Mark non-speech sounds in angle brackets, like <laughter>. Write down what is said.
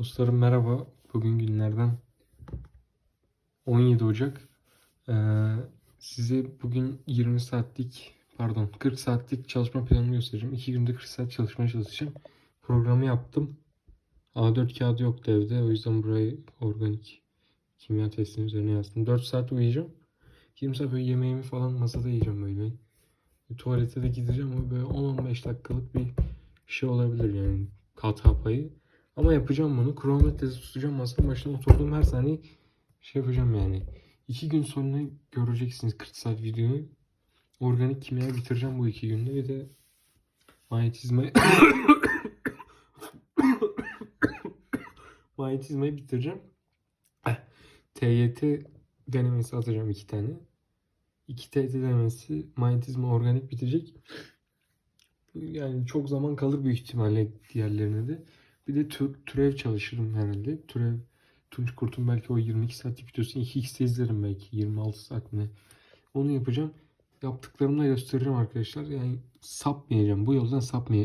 Dostlarım merhaba. Bugün günlerden 17 Ocak. Ee, size bugün 20 saatlik pardon 40 saatlik çalışma planını göstereceğim. 2 günde 40 saat çalışmaya çalışacağım. Programı yaptım. A4 kağıdı yoktu evde. O yüzden burayı organik kimya testinin üzerine yazdım. 4 saat uyuyacağım. 20 saat böyle yemeğimi falan masada yiyeceğim böyle. Tuvalete de gideceğim ama böyle 10-15 dakikalık bir şey olabilir yani hata payı. Ama yapacağım bunu. Kronometresi tutacağım. Masanın başına oturduğum her saniye şey yapacağım yani. İki gün sonra göreceksiniz 40 saat videoyu. Organik kimya bitireceğim bu iki günde. Bir de manyetizmayı <coughs> manyetizmayı bitireceğim. TYT denemesi atacağım iki tane. İki TYT denemesi manyetizma organik bitecek. Yani çok zaman kalır büyük ihtimalle diğerlerine de. Bir de tü- türev çalışırım herhalde. Türev Tunç Kurt'un belki o 22 saatlik videosunu 2x'te izlerim belki 26 saat mi. Onu yapacağım. Yaptıklarımı da göstereceğim arkadaşlar. Yani sapmayacağım. Bu yoldan sapmay